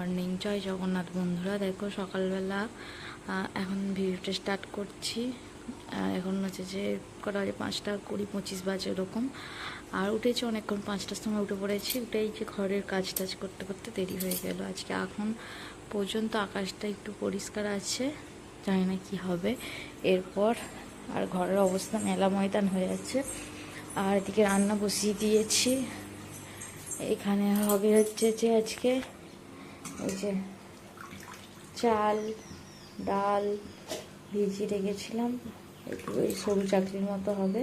Morning জয় জগন্নাথ বন্ধুরা, দেখো সকালবেলা এখন ভিডিওটা স্টার্ট করছি। এখন হচ্ছে যে কটা বাজে? পাঁচটা কুড়ি, পঁচিশ বাজে ওরকম আর উঠেছি অনেকক্ষণ, পাঁচটার সময় উঠে পড়েছি। উঠেই যে ঘরের কাজ টাজ করতে করতে দেরি হয়ে গেল। আজকে এখন পর্যন্ত আকাশটা একটু পরিষ্কার আছে। জানি না কি হবে। এরপর আর ঘরের অবস্থা মেলা ময়দান হয়ে যাচ্ছে আর এদিকে রান্না বসিয়ে দিয়েছি। এখানে হবে হচ্ছে যে আজকে এই যে চাল, ডাল ভিজিয়ে রেখেছিলাম। একটু ওই সরু চাকরির মতো হবে।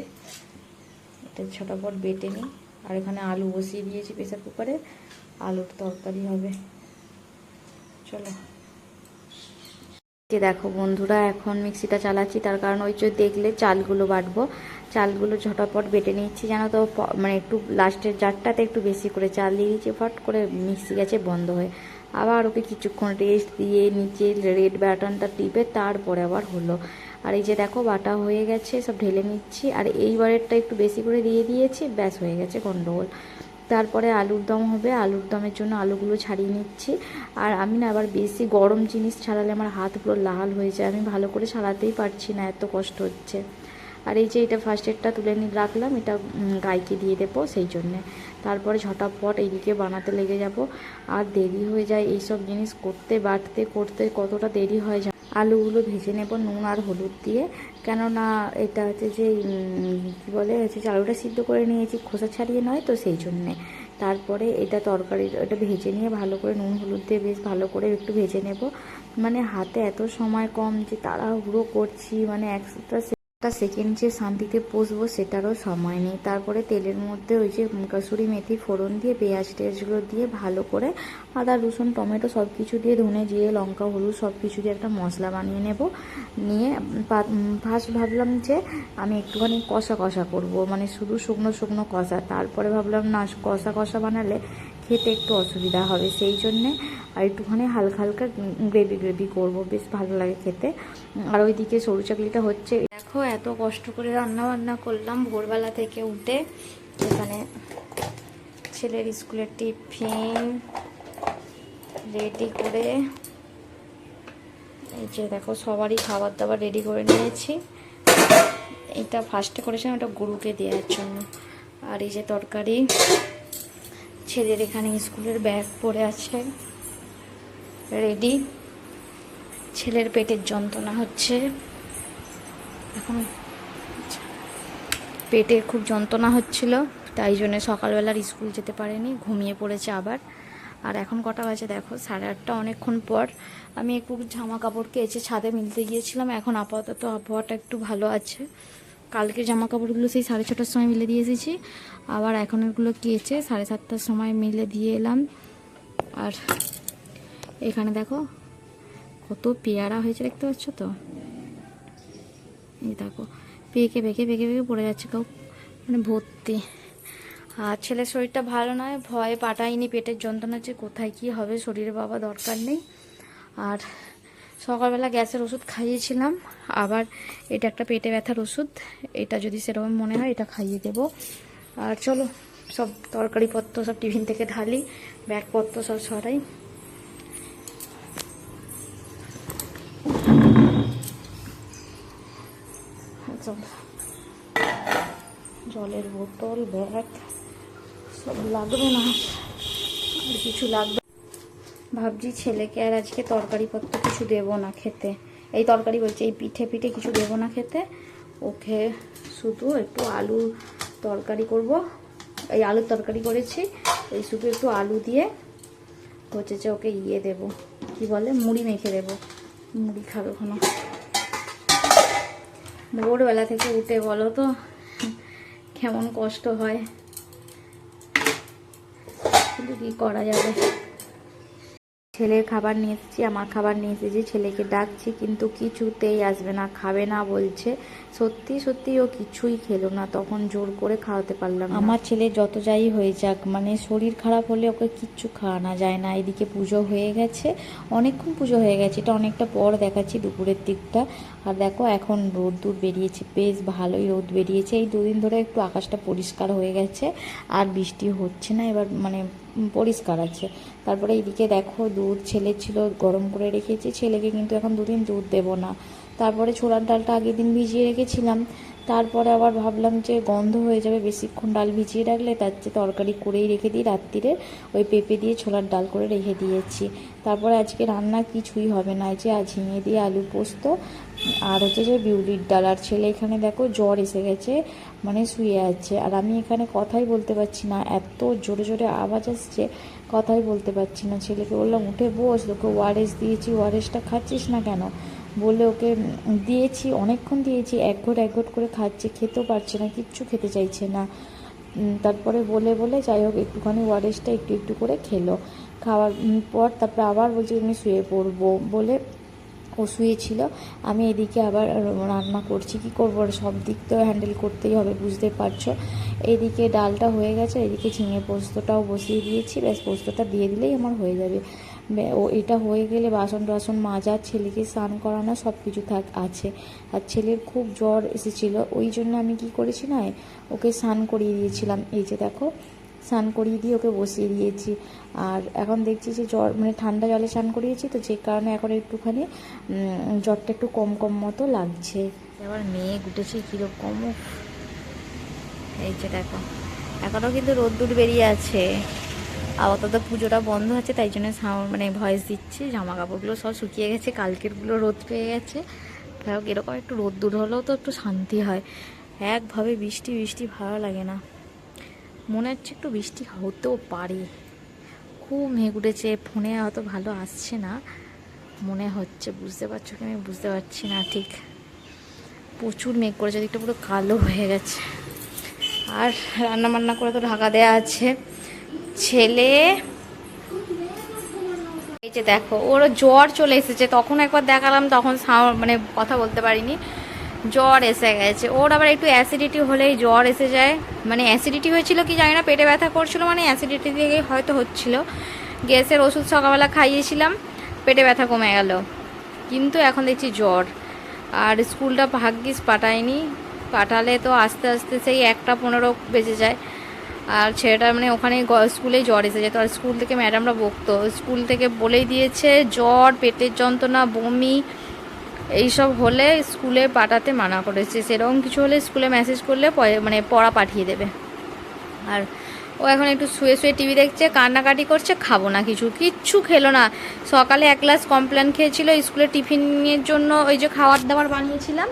এটা ছটাপট বেটে নিই। আর এখানে আলু বসিয়ে দিয়েছি প্রেসার কুকারে। আলুর তরকারি হবে। চলো। যে দেখো বন্ধুরা, এখন মিক্সিটা চালাচ্ছি। তার কারণ ওই যে দেখলে চালগুলো বাটবো। চালগুলো ঝটাপট বেটে নিচ্ছি যেন তো। মানে একটু লাস্টের জারটাতে একটু বেশি করে চাল দিয়ে দিচ্ছি ফট করে মিক্সি গেছে বন্ধ হয়ে। আবার ওকে কিছুক্ষণ রেস্ট দিয়ে নিচে রেড ব্যাটনটা টিপে তারপরে আবার হলো। আর এই যে দেখো বাটা হয়ে গেছে, সব ঢেলে নিচ্ছি। আর এইবারেরটা একটু বেশি করে দিয়ে দিয়েছি, ব্যাস হয়ে গেছে গন্ডগোল। তারপরে আলুর দম হবে, আলুর দমের জন্য আলুগুলো ছাড়িয়ে নিচ্ছি। আর আমি না আবার বেশি গরম জিনিস ছাড়ালে আমার হাত পুরো লাল হয়ে যায়, আমি ভালো করে ছাড়াতেই পারছি না, এত কষ্ট হচ্ছে। আর এই যে এটা ফার্স্ট এডটা তুলে নিয়ে রাখলাম, এটা গাইকে দিয়ে দেবো সেই জন্যে। তারপরে ঝটাপট এইদিকে বানাতে লেগে যাব। আর দেরি হয়ে যায় এইসব জিনিস করতে বাটতে করতে কতটা দেরি হয়ে যায়। আলুগুলো ভেজে নেব নুন আর হলুদ দিয়ে। কেননা এটা হচ্ছে যে কী বলে, হচ্ছে আলুটা সিদ্ধ করে নিয়েছি, খোসা ছাড়িয়ে নয় তো সেই জন্যে। তারপরে এটা তরকারি এটা ভেজে নিয়ে ভালো করে নুন হলুদ দিয়ে বেশ ভালো করে একটু ভেজে নেব। মানে হাতে এত সময় কম যে তাড়াহুড়ো করছি মানে একটা একটা সেকেন্ড যে শান্তিতে বসবো সেটারও সময় নেই। তারপরে তেলের মধ্যে ওই যে কাসুরি মেথি ফোড়ন দিয়ে, পেঁয়াজ টেয়াজগুলো দিয়ে ভালো করে আদা, রসুন, টমেটো সব কিছু দিয়ে ধনে, জিরে, লঙ্কা, হলুদ সব কিছু দিয়ে একটা মশলা বানিয়ে নেব। নিয়ে ফার্স্ট ভাবলাম যে আমি একটুখানি কষা কষা করব মানে শুধু শুকনো শুকনো কষা। তারপরে ভাবলাম না, কষা কষা বানালে খেতে একটু অসুবিধা হবে। সেই জন্যে আর একটুখানি হালকা হালকা গ্রেভি গ্রেভি করব। বেশ ভালো লাগে খেতে। আর ওইদিকে সরু চাকলিটা হচ্ছে দেখো, এত কষ্ট করে রান্না বান্না করলাম। ভোরবেলা থেকে উঠে এখানে ছেলের স্কুলের টিফিন রেডি করে, এই যে দেখো, সবারই খাবার দাবার রেডি করে নিয়েছি। এটা ফার্স্টে করেছিলাম, এটা গরুকে দেওয়ার জন্য। আর এই যে তরকারি, ছেলের এখানে স্কুলের ব্যাগ পড়ে আছে। রেডি। ছেলের পেটের যন্ত্রণা হচ্ছে। এখন পেটে খুব যন্ত্রণা হচ্ছিল, তাই জন্য সকালবেলার স্কুল যেতে পারেনি, ঘুমিয়ে পড়েছে আবার। আর এখন কটা বাজে দেখো, সাড়ে আটটা অনেকক্ষণ পর আমি একটু জামা কাপড় কেচে ছাদে মিলতে গিয়েছিলাম, এখন আপাতত আবহাওয়াটা একটু ভালো আছে। কালকে জামা কাপড়গুলো সেই সাড়ে ছটার সময় মিলে দিয়ে এসেছি, আবার এখন এগুলো কেচে সাড়ে সাতটার সময় মিলে দিয়ে এলাম। আর এখানে দেখো, কত পেয়ারা হয়েছে দেখতে পাচ্ছ তো? এই দেখো, পেকে পেকে পেকে পেকে পড়ে যাচ্ছে কেউ। মানে ভর্তি। আর ছেলের শরীরটা ভালো নয়, ভয়ে পাঠাইনি পেটের যন্ত্রণা যে কোথায় কি হবে, শরীরে বাবা দরকার নেই। আর সকালবেলা গ্যাসের ওষুধ খাইয়েছিলাম, আবার এটা একটা পেটে ব্যথার ওষুধ, এটা যদি সেরকম মনে হয় এটা খাইয়ে দেবো। আর চলো, সব তরকারিপত্র সব টিফিন থেকে ঢালি, ব্যাগপত্র সব সরাই। জলের বোতল, ব্যাগ, সব লাগবে না। আর কিছু লাগবে। ভাবছি ছেলেকে আর আজকে তরকারিপত্র কিছু দেবো না খেতে। এই তরকারি বলছে, এই পিঠে পিঠে কিছু দেবো না খেতে। ওকে শুধু একটু আলু তরকারি করব। এই আলুর তরকারি করেছি। এই শুধু একটু আলু দিয়ে হচ্ছে যে ওকে ইয়ে দেবো। কি বলে? মুড়ি মেখে দেবো। মুড়ি খাবে ওখানে ভোরবেলা থেকে উঠে বলো তো কেমন কষ্ট হয়? কিন্তু কি করা যাবে? ছেলের খাবার নিয়ে এসেছি, আমার খাবার নিয়ে এসেছি, ছেলেকে ডাকছি, কিন্তু কিছুতেই আসবে না, খাবে না বলছে। সত্যি সত্যি ও কিছুই খেলো না, তখন জোর করে খাওয়াতে পারলাম আমার ছেলে যত যাই হয়ে যাক মানে শরীর খারাপ হলে ওকে কিচ্ছু খাওয়ানো যায় না, এদিকে পুজো হয়ে গেছে, অনেকক্ষণ পুজো হয়ে গেছে, এটা অনেকটা পর দেখাচ্ছি দুপুরের দিকটা। আর দেখো, এখন রোদ দূর বেরিয়েছে, বেশ ভালোই রোদ বেরিয়েছে, এই দুদিন ধরে একটু আকাশটা পরিষ্কার হয়ে গেছে, আর বৃষ্টি হচ্ছে না এবার মানে পরিষ্কার আছে। তারপরে এইদিকে দেখো দুধ ছেলে ছিল, গরম করে রেখেছি। ছেলেকে কিন্তু এখন দুদিন দুধ দেবো না। তারপরে ছোলার ডালটা আগের দিন ভিজিয়ে রেখেছিলাম। তারপরে আবার ভাবলাম যে গন্ধ হয়ে যাবে, বেশিক্ষণ ডাল ভিজিয়ে রাখলে তার চেয়ে তরকারি করেই রেখে দিই। রাত্রিরে ওই পেঁপে দিয়ে ছোলার ডাল করে রেখে দিয়েছি। তারপরে আজকে রান্না কিছুই হবে না। যে আজ ঝিঙে দিয়ে আলু পোস্ত, আর হচ্ছে যে বিউলির ডাল। আর ছেলে এখানে দেখো জ্বর এসে গেছে। মানে শুয়ে আছে। আর আমি এখানে কথাই বলতে পারছি না। এত জোরে জোরে আওয়াজ আসছে, কথাই বলতে পারছি না। ছেলেকে বললাম, উঠে বস, তোকে ওয়ারেস দিয়েছি ওয়ারেসটা খাচ্ছিস না কেন? বলে ওকে, দিয়েছি, অনেকক্ষণ দিয়েছি, এক ঘট এক ঘট করে খাচ্ছে, খেতেও পারছে না, কিচ্ছু খেতে চাইছে না। তারপরে বলে বলে, যাই হোক, একটুখানি ওয়ারেসটা একটু একটু করে খেলো। খাওয়ার পর তারপরে আবার বলছি, আমি শুয়ে পড়ব। বলে ও শুয়েছিল। আমি এদিকে আবার রান্না করছি। কি করব? সব দিক তো হ্যান্ডেল করতেই হবে, বুঝতে পারছ? এদিকে ডালটা হয়ে গেছে, এদিকে ঝিঙে পোস্তটাও বসিয়ে দিয়েছি। ব্যাস, পোস্তটা দিয়ে দিলেই আমার হয়ে যাবে। ও, এটা হয়ে গেলে বাসন টাসন মাজা, ছেলেকে স্নান করানো সব কিছু থাক, আছে। আর ছেলের খুব জ্বর এসেছিল, ওই জন্য আমি কি করেছি না, ওকে স্নান করিয়ে দিয়েছিলাম। এই যে দেখো স্নান করিয়ে দিয়ে ওকে বসিয়ে দিয়েছি। আর এখন দেখছি যে জ্বর মানে ঠান্ডা জলে স্নান করিয়েছি, তো যে কারণে এখন একটুখানি জ্বরটা একটু কম কম মতো লাগছে। এবার মেয়ে উঠেছে কীরকম এই যে দেখো এখনও কিন্তু রোদ্দুর বেরিয়ে আছে। আপাতত পুজোটা বন্ধ আছে, তাই জন্য সাউন্ড মানে ভয়েস দিচ্ছে জামা কাপড়গুলো সব শুকিয়ে গেছে, কালকেরগুলো রোদ পেয়ে গেছে। যাই এরকম একটু রোদ্দুর হলেও তো একটু শান্তি হয়। একভাবে বৃষ্টি বৃষ্টি ভালো লাগে না। মনে হচ্ছে একটু বৃষ্টি হতেও পারে। খুব মেঘ উঠেছে, ফোনে অত ভালো আসছে না। মনে হচ্ছে, বুঝতে পারছ কি আমি বুঝতে পারছি না ঠিক। প্রচুর মেঘ করেছে দিকটা পুরো কালো হয়ে গেছে। আর রান্না বান্না করে তো ঢাকা দেওয়া আছে। ছেলে, এই যে দেখো ওর জ্বর চলে এসেছে। তখন একবার দেখালাম, তখন মানে কথা বলতে পারিনি। জ্বর এসে গেছে। ওর আবার একটু অ্যাসিডিটি হলেই জ্বর এসে যায়। মানে অ্যাসিডিটি হয়েছিল কি জানি না, পেটে ব্যথা করছিল মানে অ্যাসিডিটি থেকে হয়তো হচ্ছিল। গ্যাসের ওষুধ সকালবেলা খাইয়েছিলাম, পেটে ব্যথা কমে গেল। কিন্তু এখন দেখছি জ্বর। আর স্কুলটা ভাগ্যিস পাঠায়নি। পাঠালে তো আস্তে আস্তে সেই একটা পনেরো বেজে যায়। আর ছেলেটার মানে ওখানে স্কুলেই জ্বর এসে যেত। আর স্কুল থেকে ম্যাডামরা বকতো। স্কুল থেকে বলেই দিয়েছে, জ্বর, পেটের যন্ত্রণা, বমি এইসব হলে স্কুলে পাঠাতে মানা করেছে। সেরকম কিছু হলে স্কুলে মেসেজ করলে মানে পড়া পাঠিয়ে দেবে। আর ও এখন একটু শুয়ে শুয়ে টিভি দেখছে, কান্নাকাটি করছে, খাব না কিছু, কিচ্ছু খেলো না। সকালে এক গ্লাস কমপ্লেন খেয়েছিল, স্কুলে টিফিনের জন্য ওই যে খাবার দাবার বানিয়েছিলাম,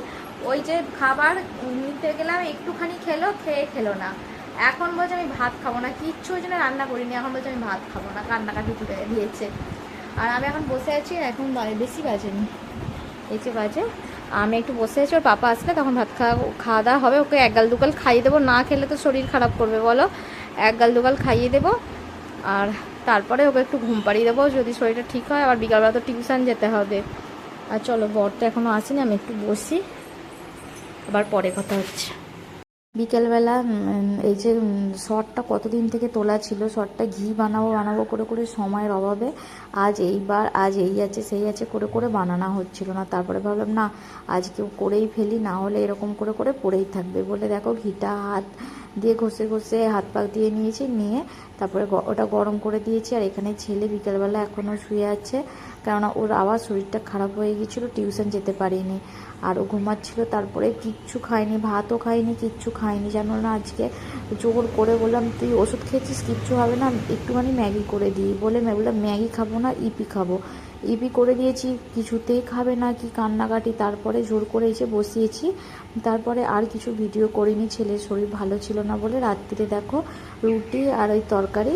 ওই যে খাবার নিতে গেলাম, একটুখানি খেলো, খেয়ে খেলো না। এখন বলছে আমি ভাত খাব না, কিচ্ছু ওই জন্য রান্না করিনি, এখন বলছে আমি ভাত খাব না, কান্নাকাটি তুলে দিয়েছে। আর আমি এখন বসে আছি, এখন বেশি বাজেনি। এই যে বাজে। আমি একটু বসে আছি, ওর পাপা আসলে, তখন ভাত খাওয়া খাওয়া দাওয়া হবে, ওকে একগাল দুগাল খাইয়ে দেবো। না খেলে তো শরীর খারাপ করবে, বলো। একগাল দুগাল খাইয়ে দেবো। আর তারপরে ওকে একটু ঘুম পাড়িয়ে দেবো, যদি শরীরটা ঠিক হয়। আবার বিকালবেলা তো টিউশন যেতে হবে। আর চলো বর তো এখনও আসেনি, আমি একটু বসি। আবার পরে কথা হচ্ছে। বিকেলবেলা এই যে শর্টটা কতদিন থেকে তোলা ছিল, শটটা ঘি বানাবো বানাবো করে করে সময়ের অভাবে আজ এইবার, আজ এই আছে, সেই আছে করে করে বানানো হচ্ছিল না। তারপরে ভাবলাম, না আজকে করেই ফেলি, না হলে এরকম করে করে পড়েই থাকবে বলে দেখো, ঘিটা হাত দিয়ে ঘষে ঘষে হাত পাক দিয়ে নিয়েছি, নিয়ে তারপরে ওটা গরম করে দিয়েছি। আর এখানে ছেলে বিকেলবেলা এখনও শুয়ে আছে, কেননা ওর আবার শরীরটা খারাপ হয়ে গিয়েছিল, টিউশন যেতে পারিনি। আর ও ঘুমাচ্ছিল, তারপরে কিচ্ছু খায়নি, ভাতও খায়নি, কিচ্ছু খায়নি, জানো না আজকে। জোর করে বললাম, তুই ওষুধ খেয়েছিস, কিচ্ছু হবে না, একটুখানি ম্যাগি করে দিই। বলে বললাম, ম্যাগি খাব না, ইপি খাব। ইপি করে দিয়েছি, কিছুতেই খাবে না কি কান্নাকাটি। তারপরে জোর করে এসে বসিয়েছি। তারপরে আর কিছু ভিডিও করিনি, ছেলের শরীর ভালো ছিল না বলে। রাত্রিতে দেখো রুটি আর ওই তরকারি